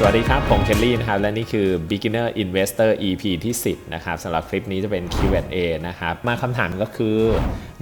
สวัสดีครับ ผมเคลลี่นะครับ และนี่คือ Beginner Investor EP ที่ 10 นะครับสำหรับคลิปนี้จะเป็น Q&A นะครับ มาคำถามก็คือ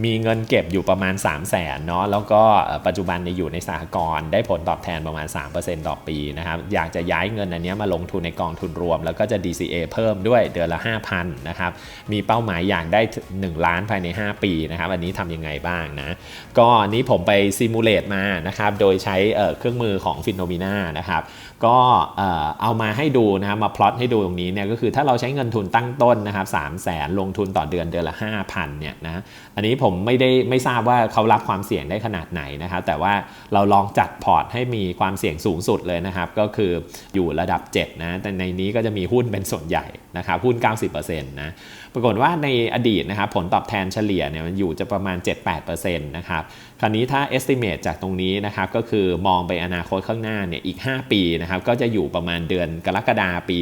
มีเงินเก็บอยู่ประมาณ 3 0 0แสนเนาะแล้วก็ปัจจุบันเนี่ยอยู่ในสหกรณ์ได้ผลตอบแทนประมาณ 3%ต่อปีนะครับ อยากจะย้ายเงินอันนี้มาลงทุนในกองทุนรวม แล้วก็จะ DCA เพิ่มด้วยเดือนละ 5,000นะครับมีเป้าหมายอยากได้ 1 ล้านภายใน 5 ปีนะครับอันนี้ทำยังไงบ้างนะก็อันนี้ผมไปซิมูเลตมานะครับโดยใช้เอ่อเครื่องมือของฟินโนมิน่านะครับก็เอ่อเอามาให้ดูนะครับมาพลอตให้ดูตรงนี้เนี่ยก็คือถ้าเราใช้เงินทุนตั้งต้นนะครับ3 0 0แสนลงทุนต่อเดือนเดือนละ 5,000เนี่ยนะอันนี้ผมไม่ได้ไม่ทราบว่าเขารับความเสี่ยงได้ขนาดไหนนะครับแต่ว่าเราลองจัดพอร์ตให้มีความเสี่ยงสูงสุดเลยนะครับ ก็คืออยู่ระดับ7นะแต่ในนี้ก็จะมีหุ้นเป็นส่วนใหญ่นะครับหุ้น 90%นะปรากฏว่าในอดีตนะครับผลตอบแทนเฉลี่ยเนี่ยมันอยู่จะประมาณ 7-8%นะครับคราวนี้ถ้า estimate จากตรงนี้นะครับก็คือมองไปอนาคตข้างหน้าเนี่ยอีก 5 ปีนะครับก็จะอยู่ประมาณเดือนกรกฎาปี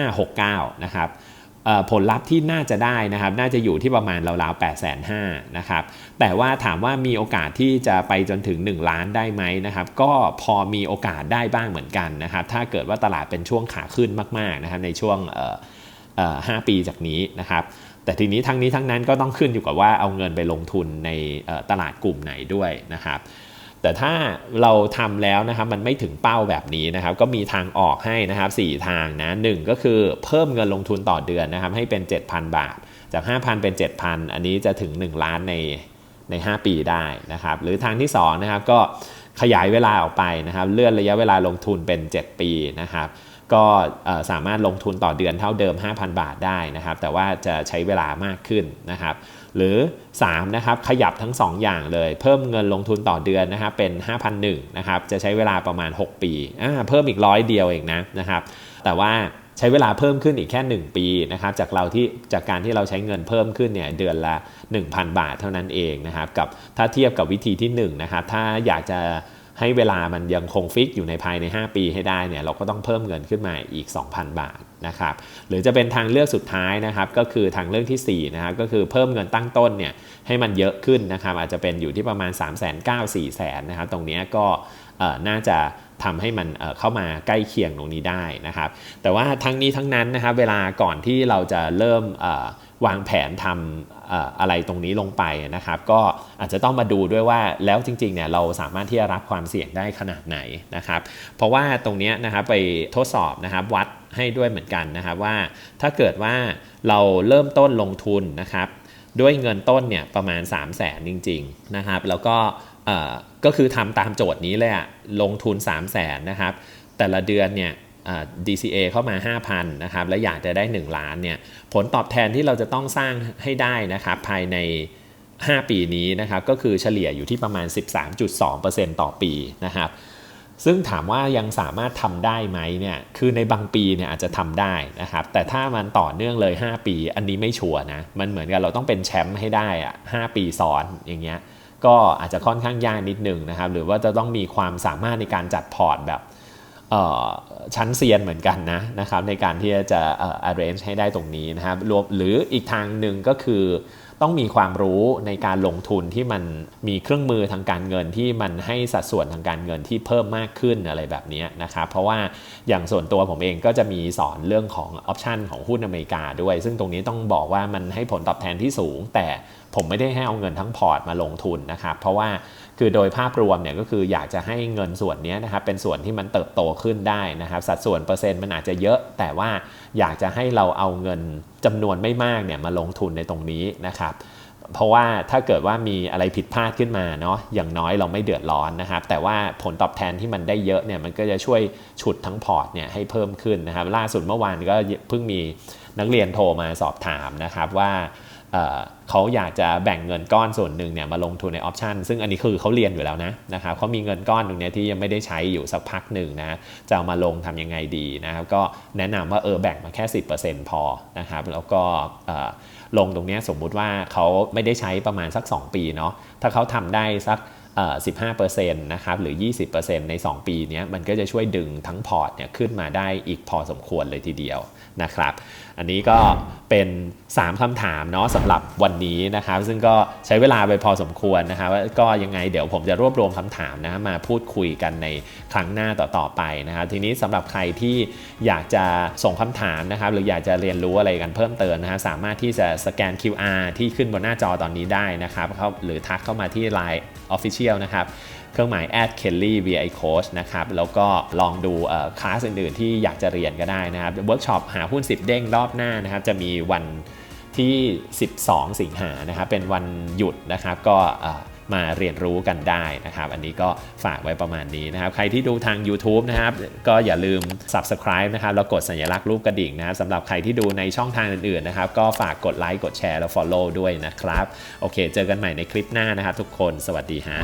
2569 นะครับผลลัพธ์ที่น่าจะได้นะครับน่าจะอยู่ที่ประมาณราวๆ8 5 0 0 0นะครับแต่ว่าถามว่ามีโอกาสที่จะไปจนถึง 1 ล้านได้ไหมนะครับก็พอมีโอกาสได้บ้างเหมือนกันนะครับถ้าเกิดว่าตลาดเป็นช่วงขาขึ้นมากๆนะครับในช่วงเอ่อเอ่อ5ปีจากนี้นะครับแต่ทีนี้ทั้งนี้ทั้งนั้นก็ต้องขึ้นอยู่กับว่าเอาเงินไปลงทุนในตลาดกลุ่มไหนด้วยนะครับ แต่ถ้าเราทำแล้วนะครับมันไม่ถึงเป้าแบบนี้นะครับ ก็มีทางออกให้นะครับ 4 ทางนะหก็คือเพิ่มเงินลงทุนต่อเดือนนะครับ ให้เป็น 7,000 บาท จาก 5,000 เป็น 7,000 อันนี้จะถึง 1 ล้านในใน 5 ปีได้นะครับ หรือทางที่2นะครับก็ขยายเวลาออกไปนะครับ เลื่อนระยะเวลาลงทุนเป็น 7 ปีนะครับ ก็สามารถลงทุนต่อเดือนเท่าเดิม 5,000 บาทได้นะครับ แต่ว่าจะใช้เวลามากขึ้นนะครับ หรือ3นะครับขยับทั้ง 2 อย่างเลย เพิ่มเงินลงทุนต่อเดือนนะครับเป็น 5,001นะครับจะใช้เวลาประมาณ 6 ปีเพิ่มอีกร้อยเดียวเองนะนะครับ แต่ว่าใช้เวลาเพิ่มขึ้นอีกแค่ 1 ปีนะครับจากเราที่จากการที่เราใช้เงินเพิ่มขึ้นเนี่ยเดือนละ 1,000 บาทเท่านั้นเองนะครับกับถ้าเทียบกับวิธีที่1นะครับถ้าอยากจะ ให้เวลามันยังคงฟิกอยู่ในภายใน 5 ปีให้ได้เนี่ยเราก็ต้องเพิ่มเงินขึ้นมาอีก 2,000 บาท นะครับหรือจะเป็นทางเลือกสุดท้ายนะครับก็คือทางเลือกที่4นะครับก็คือเพิ่มเงินตั้งต้นเนี่ยให้มันเยอะขึ้นนะครับอาจจะเป็นอยู่ที่ประมาณ 3 9 0 0 0 0 4 0 0 0นะครับตรงนี้ก็น่าจะทำให้มันเข้ามาใกล้เคียงตรงนี้ได้นะครับ แต่ว่าทั้งนี้ทั้งนั้นนะครับเวลาก่อนที่เราจะเริ่มวางแผนทำอะไรตรงนี้ลงไปนะครับ ก็อาจจะต้องมาดูด้วยว่าแล้วจริงๆเนี่ยเราสามารถที่จะรับความเสี่ยงได้ขนาดไหนนะครับ เพราะว่าตรงนี้นะครับไปทดสอบนะครับวัด ให้ด้วยเหมือนกันนะครับว่าถ้าเกิดว่าเราเริ่มต้นลงทุนนะครับ ด้วยเงินต้นเนี่ยประมาณ 3 0 0แสนจริง ๆนะครับ แล้วก็ก็คือทำตามโจทย์นี้เลยอะลงทุน 3 0 0แสนนะครับ แต่ละเดือนเนี่ย DCA เข้ามา 5,000นะครับ และอยากจะได้ 1 ล้านเนี่ย ผลตอบแทนที่เราจะต้องสร้างให้ได้นะครับ ภายใน 5 ปีนี้นะครับ ก็คือเฉลี่ยอยู่ที่ประมาณ 13.2%ต่อปีนะครับ ซึ่งถามว่ายังสามารถทำได้ไหมเนี่ยคือในบางปีเนี่ยอาจจะทำได้นะครับแต่ถ้ามันต่อเนื่องเลย 5 ปี อันนี้ไม่ชัวร์นะมันเหมือนกับเราต้องเป็นแชมป์ให้ได้อะ5ปีซ้อนอย่างเงี้ยก็อาจจะค่อนข้างยากนิดนึงนะครับหรือว่าจะต้องมีความสามารถในการจัดพอร์ตแบบชั้นเซียนเหมือนกันนะนะครับในการที่จะ arrange ให้ได้ตรงนี้นะครับรวมหรืออีกทางหนึ่งก็คือ ต้องมีความรู้ในการลงทุนที่มันมีเครื่องมือทางการเงินที่มันให้สัดส่วนทางการเงินที่เพิ่มมากขึ้นอะไรแบบนี้นะครับเพราะว่าอย่างส่วนตัวผมเองก็จะมีสอนเรื่องของออปชันของหุ้นอเมริกาด้วย ซึ่งตรงนี้ต้องบอกว่ามันให้ผลตอบแทนที่สูงแต่ ผมไม่ได้ให้เอาเงินทั้งพอร์ตมาลงทุนนะครับ เพราะว่าคือโดยภาพรวมเนี่ยก็คืออยากจะให้เงินส่วนนี้นะครับเป็นส่วนที่มันเติบโตขึ้นได้นะครับสัดส่วนเปอร์เซ็นต์มันอาจจะเยอะ แต่ว่าอยากจะให้เราเอาเงินจำนวนไม่มากเนี่ยมาลงทุนในตรงนี้นะครับเพราะว่าถ้าเกิดว่ามีอะไรผิดพลาดขึ้นมาเนาะอย่างน้อยเราไม่เดือดร้อนนะครับ แต่ว่าผลตอบแทนที่มันได้เยอะเนี่ยมันก็จะช่วยฉุดทั้งพอร์ตเนี่ยให้เพิ่มขึ้นนะครับ ล่าสุดเมื่อวานก็เพิ่งมีนักเรียนโทรมาสอบถามนะครับว่า เขาอยากจะแบ่งเงินก้อนส่วนหนึ่งเนี่ยมาลงทุนในออปชันซึ่งอันนี้คือเขาเรียนอยู่แล้วนะนะครับเขามีเงินก้อนตรงนี้ที่ยังไม่ได้ใช้อยู่สักพักหนึ่งนะจะเอามาลงทำยังไงดีนะครับก็แนะนำว่าเออแบ่งมาแค่ 10%พอนะครับแล้วก็ลงตรงนี้สมมุติว่าเขาไม่ได้ใช้ประมาณสัก 2 ปีเนาะถ้าเขาทำได้สัก 15%นะครับหรือ 20%ใน 2 ปีนี้มันก็จะช่วยดึงทั้งพอร์ตเนี่ยขึ้นมาได้อีกพอสมควรเลยทีเดียวนะครับอันนี้ก็เป็น 3คำถามเนาะสำหรับวันนี้นะครับ ซึ่งก็ใช้เวลาไปพอสมควรนะครับว่าก็ยังไงเดี๋ยวผมจะรวบรวมคำถามนะมาพูดคุยกันในครั้งหน้าต่อๆไปนะครับ ทีนี้สำหรับใครที่อยากจะส่งคำถามนะครับ หรืออยากจะเรียนรู้อะไรกันเพิ่มเติมนะฮะสามารถที่จะสแกน QR ที่ขึ้นบนหน้าจอตอนนี้ได้นะครับหรือทักเข้ามาที่ Line Official นะครับเครื่องหมาย at kelly vi coach นะครับ แล้วก็ลองดูคลาสอื่นๆ ที่อยากจะเรียนก็ได้นะครับเวิร์กช็อปหาหุ้น 10 เด้งรอบหน้านะครับ จะมีวันที่ 12 สิงหานะครับ เป็นวันหยุดนะครับ ก็ มาเรียนรู้กันได้นะครับ อันนี้ก็ฝากไว้ประมาณนี้นะครับ ใครที่ดูทาง YouTube นะครับ ก็อย่าลืม Subscribe นะครับ แล้วกดสัญลักษณ์รูปกระดิ่งนะครับสำหรับใครที่ดูในช่องทางอื่นๆนะครับ ก็ฝากกดไลค์ กดแชร์ แล้ว Follow ด้วยนะครับ โอเค เจอกันใหม่ในคลิปหน้านะครับทุกคน สวัสดีฮะ